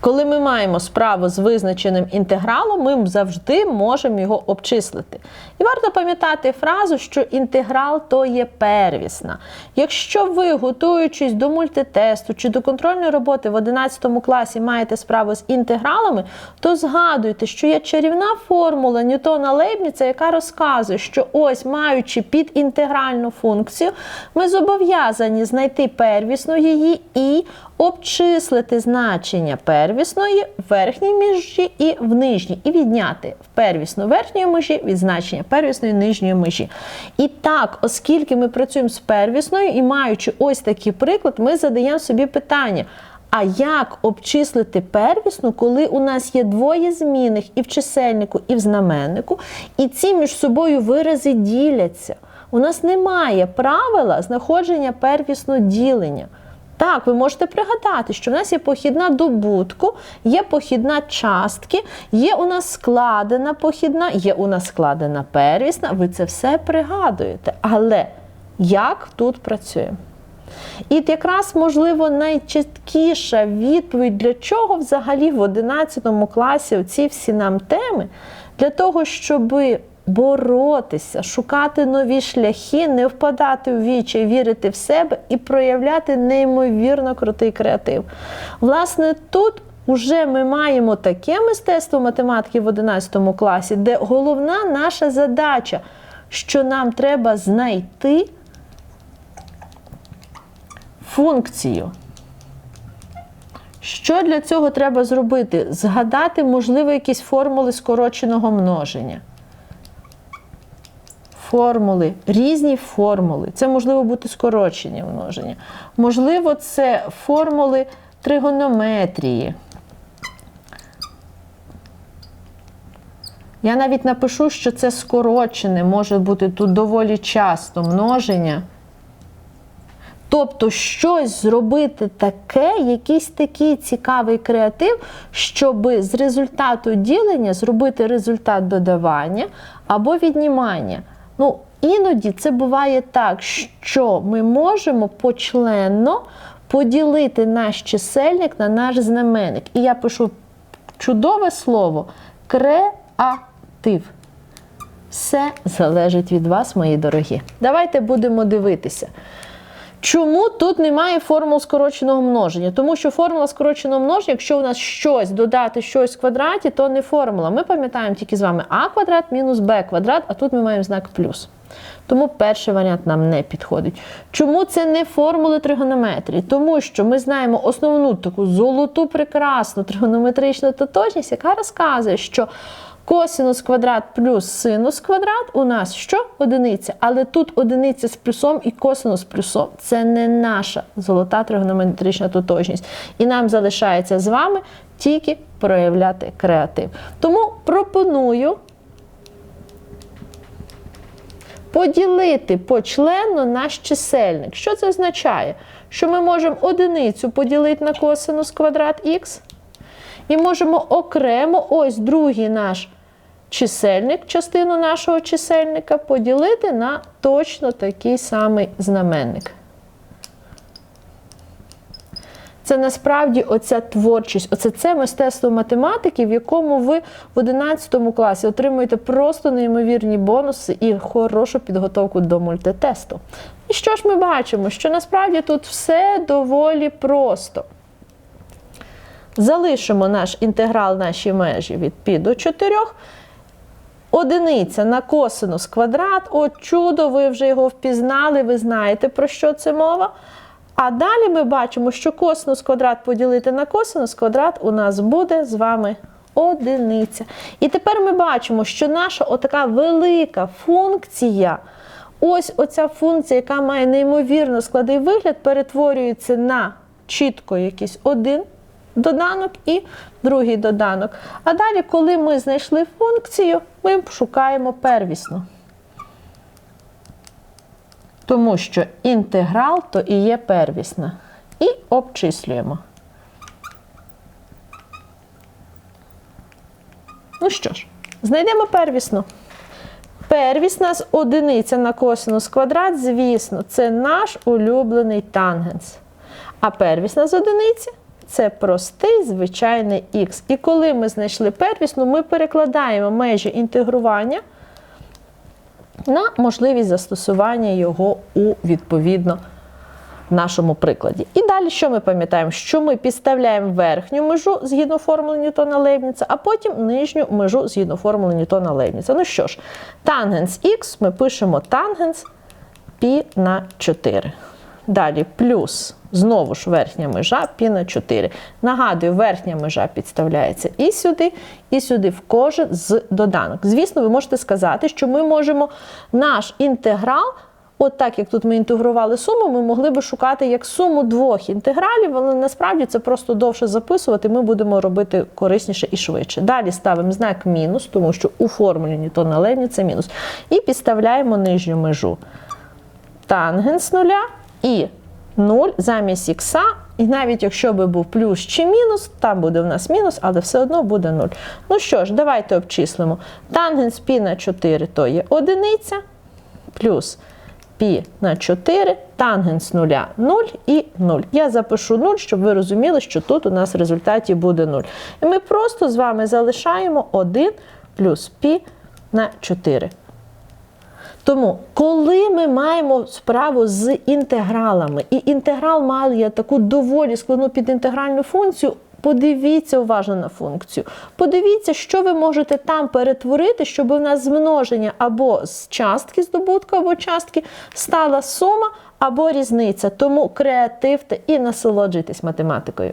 Коли ми маємо справу з визначеним інтегралом, ми завжди можемо його обчислити. І варто пам'ятати фразу, що інтеграл то є первісна. Якщо ви, готуючись до мультитесту чи до контрольної роботи в 11 класі, маєте справу з інтегралами, то згадуйте, що є чарівна формула Ньютона Лейбніца, яка розказує, що ось, маючи підінтегральну функцію, ми зобов'язані знайти первісну її і обчислити значення первісної в верхній межі і в нижній, і відняти в первісну верхньої межі від значення первісної нижньої межі. І так, оскільки ми працюємо з первісною і маючи ось такий приклад, ми задаємо собі питання. А як обчислити первісну, коли у нас є двоє змінних і в чисельнику, і в знаменнику, і ці між собою вирази діляться? У нас немає правила знаходження первісно ділення. Так, ви можете пригадати, що в нас є похідна добутку, є похідна частки, є у нас складена похідна, є у нас складена первісна. Ви це все пригадуєте. Але як тут працюємо? І якраз, можливо, найчіткіша відповідь, для чого взагалі в 11 класі ці всі нам теми, для того, щоб боротися, шукати нові шляхи, не впадати в вічі, вірити в себе і проявляти неймовірно крутий креатив. Власне, тут Уже ми маємо таке мистецтво математики в 11 класі, де головна наша задача, що нам треба знайти функцію. Що для цього треба зробити? Згадати, можливо, якісь формули скороченого множення. Формули, різні формули. Це можливо бути скорочення множення. Можливо, це формули тригонометрії. Я навіть напишу, що це скорочене, може бути тут доволі часто множення. Тобто щось зробити таке, якийсь такий цікавий креатив, щоб з результату ділення зробити результат додавання або віднімання. Ну, іноді це буває так, що ми можемо почленно поділити наш чисельник на наш знаменник. І я пишу чудове слово креатив. Все залежить від вас, мої дорогі. Давайте будемо дивитися. Чому тут немає формул скороченого множення? Тому що формула скороченого множення, якщо у нас щось додати щось в квадраті, то не формула. Ми пам'ятаємо тільки з вами а квадрат мінус б квадрат, а тут ми маємо знак плюс. Тому перший варіант нам не підходить. Чому це не формули тригонометрії? Тому що ми знаємо основну таку золоту, прекрасну тригонометричну тотожність, яка розказує, що Косинус квадрат плюс синус квадрат у нас що? Одиниця. Але тут одиниця з плюсом і косинус плюсом. Це не наша золота тригонометрична тотожність. І нам залишається з вами тільки проявляти креатив. Тому пропоную поділити почленно наш чисельник. Що це означає? Що ми можемо одиницю поділити на косинус квадрат х. І можемо окремо ось другий наш чисельник, частину нашого чисельника поділити на точно такий самий знаменник. Це насправді оця творчість, оце це мистецтво математики, в якому ви в 11 класі отримуєте просто неймовірні бонуси і хорошу підготовку до мультитесту. І що ж ми бачимо? Що насправді тут все доволі просто. Залишимо наш інтеграл наші межі від π до 4. Одиниця на косинус квадрат. О, чудо, ви вже його впізнали, ви знаєте, про що це мова. А далі ми бачимо, що косинус квадрат поділити на косинус квадрат у нас буде з вами одиниця. І тепер ми бачимо, що наша отака велика функція, ось оця функція, яка має неймовірно складний вигляд, перетворюється на чітко якийсь один доданок і другий доданок. А далі, коли ми знайшли функцію, ми шукаємо первісну. Тому що інтеграл то і є первісна. І обчислюємо. Ну що ж, знайдемо первісну. Первісна з одиниця на косинус квадрат, звісно, це наш улюблений тангенс. А первісна з одиниці це простий звичайний х. І коли ми знайшли первісну, ми перекладаємо межі інтегрування на можливість застосування його у відповідно нашому прикладі. І далі що ми пам'ятаємо? Що ми підставляємо верхню межу згідно формули Ньютона Лейбніца, а потім нижню межу згідно формули Ньютона Лейбніца. Ну що ж, тангенс х ми пишемо тангенс π на 4. Далі плюс, знову ж верхня межа π на 4. Нагадую, верхня межа підставляється і сюди, і сюди в кожен з доданок. Звісно, ви можете сказати, що ми можемо наш інтеграл, от так як тут ми інтегрували суму, ми могли би шукати як суму двох інтегралів, але насправді це просто довше записувати, ми будемо робити корисніше і швидше. Далі ставимо знак мінус, тому що у формулі Ньютона Левні це мінус. І підставляємо нижню межу тангенс нуля і 0 замість ікса. І навіть якщо би був плюс чи мінус, там буде в нас мінус, але все одно буде 0. Ну що ж, давайте обчислимо. Тангенс π на 4 то є одиниця, плюс π на 4, тангенс нуля 0 і 0. Я запишу 0, щоб ви розуміли, що тут у нас в результаті буде 0. І ми просто з вами залишаємо 1 плюс π на 4. Тому, коли ми маємо справу з інтегралами, і інтеграл має таку доволі складну підінтегральну функцію, подивіться уважно на функцію. Подивіться, що ви можете там перетворити, щоб у нас з множення або з частки здобутку, або частки стала сума або різниця. Тому креативте і насолоджуйтесь математикою.